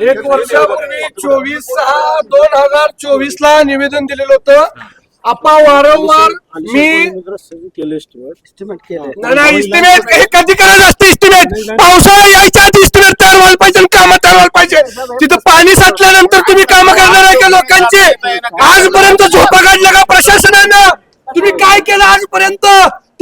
एक वर्षापूर्वी चोवीस सहा दोन हजार चोवीस ला निवेदन दिलेलं होतं. आपा वारंवार मी नाही, नाही इस्टिमेट हे कधी करायचं असतं इस्टिमेट पावसाळा यायच्या आधी इस्टिमेट तयार व्हायला पाहिजे काम कामं तयार व्हायला पाहिजे. तिथं पाणी साचल्यानंतर तुम्ही कामं करणार आहे का लोकांचे? आजपर्यंत झोपा काढल्या का प्रशासनानं? तुम्ही काय केलं आजपर्यंत?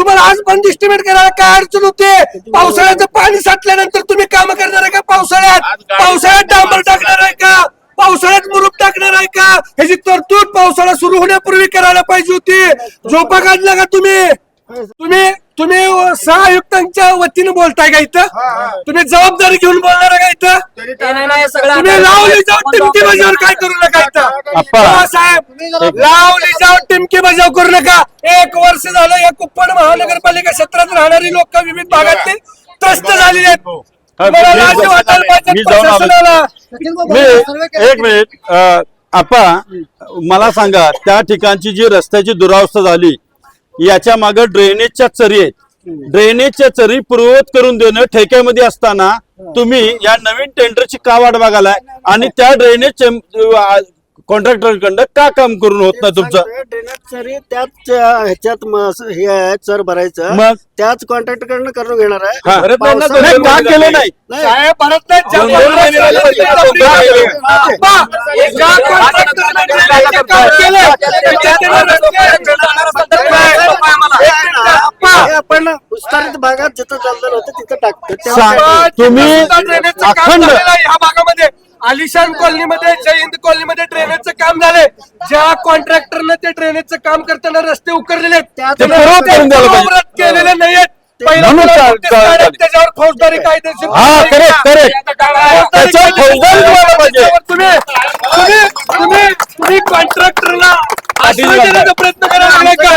तुम्हाला आजपर्यंत इस्टिमेट करायला काय अडचण होते? पावसाळ्याचं पाणी साठल्यानंतर तुम्ही काम करणार आहे का पावसाळ्यात? पावसाळ्यात डांबर टाकणार आहे का? पावसाळ्यात मुरुम टाकणार आहे का? ह्याची तरतूद पावसाळा सुरू होण्यापूर्वी करायला पाहिजे होती. झोपा काढला का तुम्ही? तुम्ही तुम्ही सहआयुक्तांच्या वतीने बोलताय का इथं? तुम्ही जबाबदारी घेऊन बोलणार आहे का इथं? तुम्ही लावली जाऊन टिमकी बजाव काय करू नका इथं? अप्पा. हो, साहेब लावली जाऊन टिमकी बजाव करू नका. एक वर्ष झालं या कुप्पड महानगरपालिका क्षेत्रात राहणारी लोक विविध भागातली त्रस्त झालेली आहेत. तुम्हाला मी लाज जाऊन वाटायला पाहिजे मी जाऊन आलो. प्रशासनाला. मी एक मिनिट. अ, आपा मला सांगा त्या ठिकाणची जी रस्त्याची दुरावस्था झाली याच्या मागे ड्रेनेजच्या चरी आहेत. ड्रेनेजच्या चरी पूर्ववत करून देणं ठेक्यामध्ये असताना तुम्ही या नवीन टेंडरची का वाट बघालाय? आणि त्या ड्रेनेज कॉन्ट्रॅक्टरकडं का काम करून होत नाही तुमचं? ड्रेनेज सरी त्याच अं, ह्याच्यात म- असं हे आहे चर भरायचं. मग? त्याच कॉन्ट्रॅक्टर कडनं करून घेणार आहे. पावसाळ्यात- नाही, का केलं नाही? नाही. साहेब भरत नाही दोन- दोन महिने झाले पाहिजे. अप्पा, ज्या contractor ने ड्रेनेजचं काम केलं, त्याच्यानं रस्ते- अप्पा, हे आपण विस्तारित भागात जिथं चाललेलं होतं तिथं टाकतो सा- तेव्हा तुम्ही ड्रेनेजचं काम अखंड- झालेलं आहे ह्या भागामध्ये. आलिशान कॉलनीमध्ये जय हिंद कॉलनीमध्ये ड्रेनेजचं काम झालंय. ज्या कॉन्ट्रॅक्टरनं ते ड्रेनेजचं काम करताना रस्ते उकरलेले आहेत त्यात- त्यानं ते पूर्ववत रस्ते करून द्यायला पाहिजे. पूर्ववत केलेले नाहीयेत. पहिला म्हणून तुला चाल- notice चाल- काढायची, चाल- त्याच्यावर फौजदारी कायदेशीर हा, correct, correct. फौजदारी त्याच्यावर फौजदारी व्हायला पाहिजे. त्याच्यावर तुम्ही तुम्ही तुम्ही तुम्ही कॉन्ट्रॅक्टरला आश्रय देण्याचा प्रयत्न करायला लागलाय का?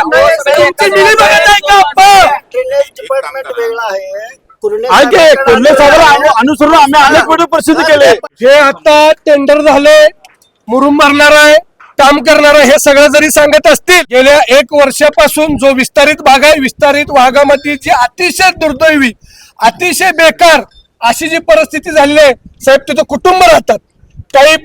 तुमची मिली बघत आहे का अप्पा? ड्रेनेज डिपार्टमेंट वेगळं आहे. कुर्णे ऐके साहेबांकडे कुर्ले साहेबाला अनु- अनुसरून आम्ही अनेक वेळी प्रसिद्ध केले. जे आता टेंडर झाले. मुरुम मारणार आहे काम करणार आहे हे सगळं जरी सांगत असतील गेल्या एक वर्षापासून जो विस्तारित भाग आहे विस्तारित भागामध्ये जी अतिशय दुर्दैवी अतिशय बेकार अशी जी परिस्थिती झालेली आहे साहेब तिथं कुटुंब राहतात. काही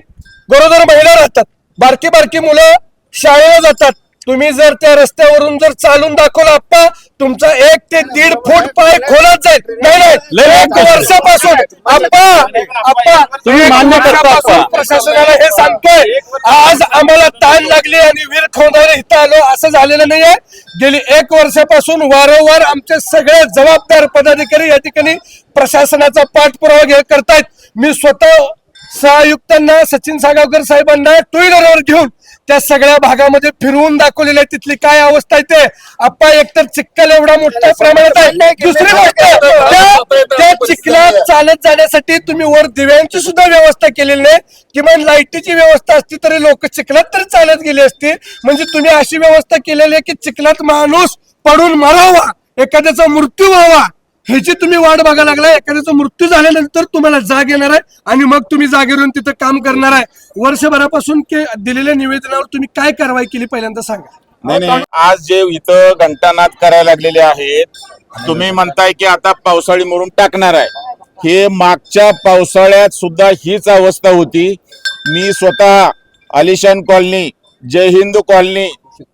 गरोदर महिला राहतात. बारकी बारकी मुलं शाळेला जातात. तुम्ही जर त्या रस्त्यावरून जर चालून दाखवलं आप्पा तुमचा एक ते दीड फूट पाय खोलात जाईल. नाही नाही. एक. वर्षापासून. आप्पा आप्पा तुम्ही मान्य करता. प्रशासनाला हे सांगतोय आज आम्हाला ताण लागली आणि वीर खवणारे इथं आलो. असं झालेलं नाहीये. गेली एक वर्षापासून वारंवार आमचे सगळे जबाबदार पदाधिकारी या ठिकाणी प्रशासनाचा पाठपुरावा घे करतायत. मी स्वतः सहआयुक्तांना सचिन सागावकर साहेबांना टू व्हीलरवर घेऊन त्या सगळ्या भागामध्ये फिरवून दाखवलेलं आहे. तिथली काय अवस्था आहे ते? आप्पा एकतर चिखल एवढा मोठ्या प्रमाणात आहे. दुसरी गोष्ट त्या- चिखलात चालत जाण्यासाठी तुम्ही वर दिव्यांची सुद्धा व्यवस्था केलेली नाही. किमान लाईटीची व्यवस्था असती तरी लोक चिखलात तरी चालत गेली असती. म्हणजे तुम्ही अशी व्यवस्था केलेली आहे की चिखलात माणूस पडून मरावा. एखाद्याचा मृत्यू व्हावा. ह्याची तुम्ही वाट बघायला लागला एखाद्याचा मृत्यू झाल्यानंतर तुम्हाला जाग येणार आहे आणि मग तुम्ही जागेवरून तिथं काम करणार आहे. वर्षभरापासून दिलेल्या निवेदनावर तुम्ही काय कारवाई केली पहिल्यांदा सांगा. नाही नाही आज जे इथं घंटानाद करायला लागलेले आहेत तुम्ही म्हणताय की आता पावसाळी म्हणून टाकणार आहे. हे मागच्या पावसाळ्यात सुद्धा हीच अवस्था होती. मी स्वतः आलिशान कॉलनी जय हिंद कॉलनी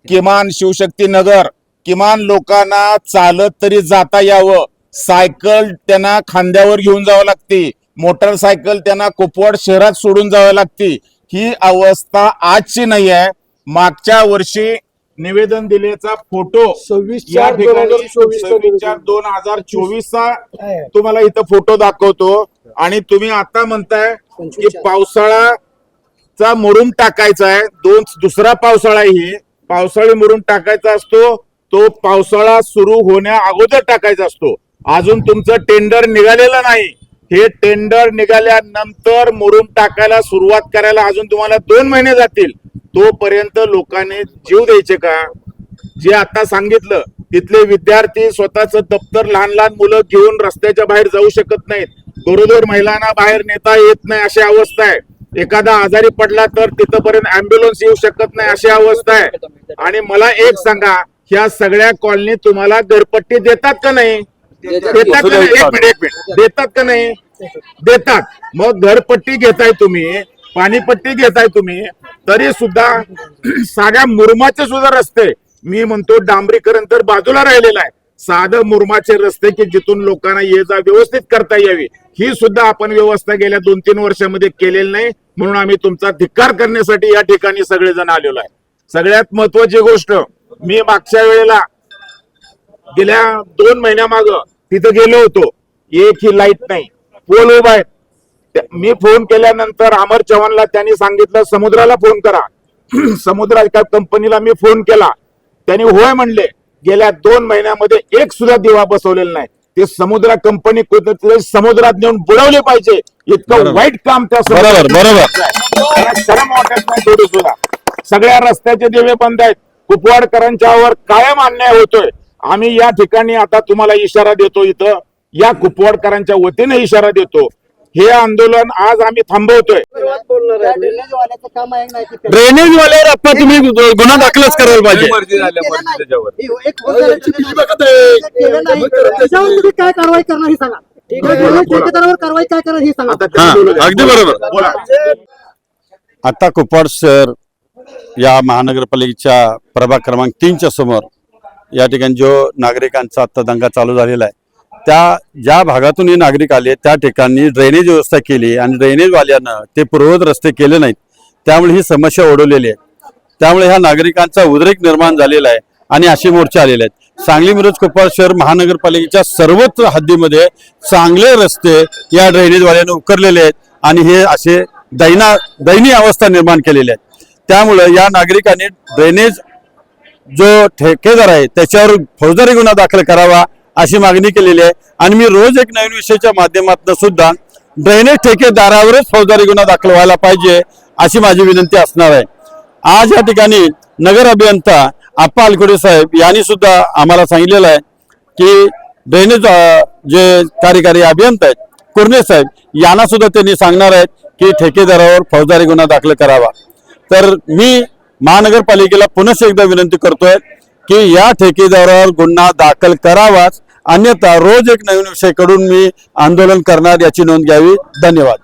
किमान शिवशक्ती नगर किमान लोकांना चालत तरी जाता यावं. सायकल त्यांना खांद्यावर घेऊन जावं लागते. मोटरसायकल त्यांना कुपवाड शहरात सोडून जावं लागते. ही अवस्था आजची नाही आहे मागच्या वर्षी निवेदन दिल्याचा फोटो सव्वीस या चार दोन ठिकाणी हजार चोवीस सव्वीस चार दोन हजार चोवीस चा तुम्हाला इथं फोटो दाखवतो. आणि तुम्ही आता म्हणताय की पावसाळाचा मुरुम टाकायचा आहे. दोन दुसरा पावसाळा हे. पावसाळी मुरुम टाकायचा असतो. तो पावसाळा सुरू होण्या अगोदर टाकायचा असतो. अजून तुमचं टेंडर निघालेलं नाही. हे टेंडर निघाल्यानंतर मुरुम टाकायला सुरुवात करायला अजून तुम्हाला दोन महिने जातील. तोपर्यंत लोकांनी जीव द्यायचे का? जे आता सांगितलं तिथले विद्यार्थी स्वतःच दप्तर लहान लहान मुलं घेऊन रस्त्याच्या बाहेर जाऊ शकत नाहीत. गरोदर महिलांना बाहेर नेता येत नाही अशी अवस्था आहे. एखादा आजारी पडला तर तिथपर्यंत अँब्युलन्स येऊ शकत नाही अशी अवस्था आहे. आणि मला एक सांगा ह्या सगळ्या कॉलनी तुम्हाला घरपट्टी देतात का नाही? देतात. का नाही? एक मिनिट एक मिनिट. देतात. का नाही? देतात. मग घरपट्टी घेताय तुम्ही पाणीपट्टी घेताय तुम्ही तरी सुद्धा साध्या मुरमाचे सुद्धा रस्ते मी म्हणतो डांबरीकरण तर बाजूला राहिलेलं आहे. साधं मुरमाचे रस्ते की जिथून लोकांना ये जा व्यवस्थित करता यावी. ही सुद्धा आपण व्यवस्था गेल्या दोन तीन वर्षामध्ये केलेली नाही म्हणून आम्ही तुमचा धिक्कार करण्यासाठी या ठिकाणी सगळेजण आलेलो आहे. सगळ्यात महत्वाची गोष्ट मी मागच्या वेळेला गेल्या दोन महिन्यामाग तिथं गेलो होतो. एक ही लाइट नाही. पोल उभा आहे. मी फोन केल्यानंतर अमर चव्हाणला त्यांनी सांगितलं समुद्राला फोन करा. समुद्रा एका कंपनीला मी फोन केला. त्यांनी होय म्हणले गेल्या दोन महिन्यामध्ये एक सुद्धा दिवा बसवलेला नाही. ते समुद्रा कंपनी समुद्रात नेऊन बुडवले पाहिजे. इतकं. वाईट काम त्या शरम वाटत नाही थोडी सुद्धा. सगळ्या रस्त्याचे दिवे बंद आहेत. कुपवाडकरांच्यावर कायम अन्याय होतोय. आम्ही या ठिकाणी आता तुम्हाला इशारा देतो इथं. या कुपवाडकरांच्या वतीने इशारा देतो. हे आंदोलन आज आम्ही थांबवतोय. ड्रेनेज वाल्यावर आपण तुम्ही गुन्हा दाखलच करायला पाहिजे. काय कारवाई करणार हे सांगा. ड्रेनेज ठेकेदारावर कारवाई काय करणार हे सांगा. आता. अगदी बरोबर. बोला. आता कुपवाड शहर या महानगरपालिकेच्या प्रभाग क्रमांक तीनच्या समोर या ठिकाणी जो नागरिकांचा आता दंगा चालू झालेला आहे त्या ज्या भागातून हे नागरिक आले त्या ठिकाणी ड्रेनेज व्यवस्था केली आणि ड्रेनेजवाल्यानं ते पूर्ववत रस्ते केले नाहीत. त्यामुळे ही समस्या ओढवलेली आहे. त्यामुळे ह्या नागरिकांचा उद्रेक निर्माण झालेला आहे आणि असे मोर्चे आलेले आहेत. सांगली मिरज कुपवाड शहर महानगरपालिकेच्या सर्वच हद्दीमध्ये चांगले रस्ते या ड्रेनेजवाल्याने उकरलेले आहेत आणि हे असे दैना दयनीय अवस्था निर्माण केलेली आहे त्यामुळे या नागरिकांनी ड्रेनेज जो ठेकेदार आहे त्याच्यावर फौजदारी गुन्हा दाखल करावा अशी मागणी केलेली आहे. आणि मी रोज एक नवीन विषयाच्या माध्यमातून सुद्धा ड्रेनेज ठेकेदारावरच फौजदारी गुन्हा दाखल व्हायला पाहिजे अशी माझी विनंती असणार आहे. आज या ठिकाणी नगर अभियंता आप्पा अलकुडे साहेब यांनी सुद्धा आम्हाला सांगितलेलं आहे की ड्रेनेज जे कार्यकारी अभियंता आहेत कुर्णे साहेब यांना सुद्धा त्यांनी सांगणार आहेत की ठेकेदारावर फौजदारी गुन्हा दाखल करावा. तर मी महानगरपालिकेला पुनश्च एकदा विनंती करतोय की या ठेकेदारावर गुन्हा दाखल करावाच. अन्यथा रोज एक नवीन विषयकडून मी आंदोलन करणार याची नोंद घ्यावी. धन्यवाद.